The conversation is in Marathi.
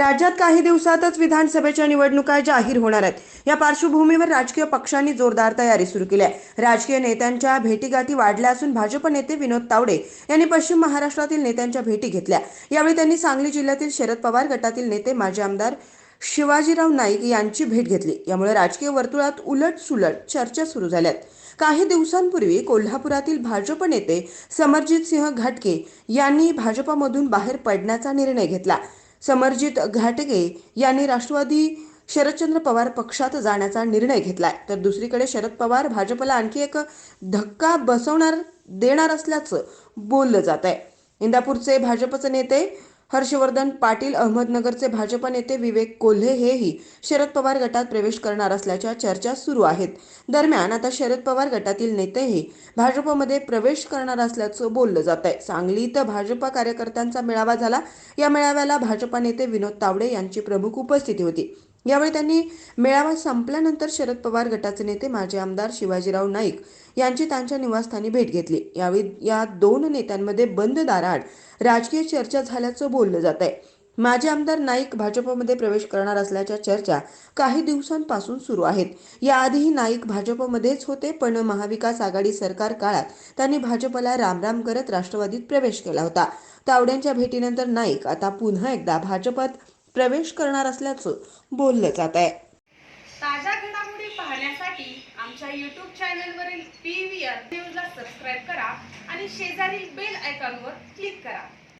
राज्यात काही दिवसातच विधानसभेच्या निवडणुका जाहीर होणार आहेत. या पार्श्वभूमीवर राजकीय पक्षांनी जोरदार तयारी सुरू केली आहे. राजकीय नेत्यांच्या भेटीगाठी वाढल्या असून भाजप नेते विनोद तावडे यांनी पश्चिम महाराष्ट्रातील नेत्यांच्या भेटी घेतल्या. यावेळी त्यांनी सांगली जिल्ह्यातील शरद पवार गटातील नेते माजी आमदार शिवाजीराव नाईक यांची भेट घेतली. यामुळे राजकीय वर्तुळात उलट सुलट चर्चा सुरू झाल्यात. काही दिवसांपूर्वी कोल्हापुरातील भाजप नेते समरजित सिंह घाटके यांनी भाजपमधून बाहेर पडण्याचा निर्णय घेतला. समरजित घाटगे यांनी राष्ट्रवादी शरदचंद्र पवार पक्षात जाण्याचा निर्णय घेतलाय. तर दुसरीकडे शरद पवार भाजपला आणखी एक धक्का बसवणार देणार असल्याचं बोललं जात आहे इंदापूरचे भाजपचे नेते हर्षवर्धन पाटील अहमदनगरचे भाजप नेते विवेक कोल्हे हेही शरद पवार गटात प्रवेश करणार असल्याच्या चर्चा सुरू आहेत. दरम्यान आता शरद पवार गटातील नेतेही भाजपमध्ये प्रवेश करणार असल्याचं बोललं जात आहे. सांगली इथं भाजप कार्यकर्त्यांचा मेळावा झाला. या मेळाव्याला भाजपा नेते विनोद तावडे यांची प्रमुख उपस्थिती होती. यावेळी त्यांनी मेळावा संपल्यानंतर शरद पवार गटाचे नेते माजी आमदार शिवाजीराव नाईक यांची त्यांच्या निवासस्थानी भेट घेतली. यावेळी या दोन नेत्यांमध्ये बंद दाराआड राजकीय चर्चा झाल्याचं बोललं जात आहे माजी आमदार नाईक भाजपमध्ये प्रवेश करणार असल्याच्या चर्चा काही दिवसांपासून सुरू आहेत. याआधीही नाईक भाजपमध्येच होते पण महाविकास आघाडी सरकार काळात त्यांनी भाजपला रामराम करत राष्ट्रवादीत प्रवेश केला होता. तावड्यांच्या भेटीनंतर नाईक आता पुन्हा एकदा भाजपात प्रवेश करणार असल्याचं बोललं जात आहे. ताज्या घडामोडी पाहण्यासाठी आमच्या यूट्यूब चॅनलवरील पी व्ही आर न्यूजला सबस्क्राईब करा आणि शेजारील बेल आयकॉनवर क्लिक करा.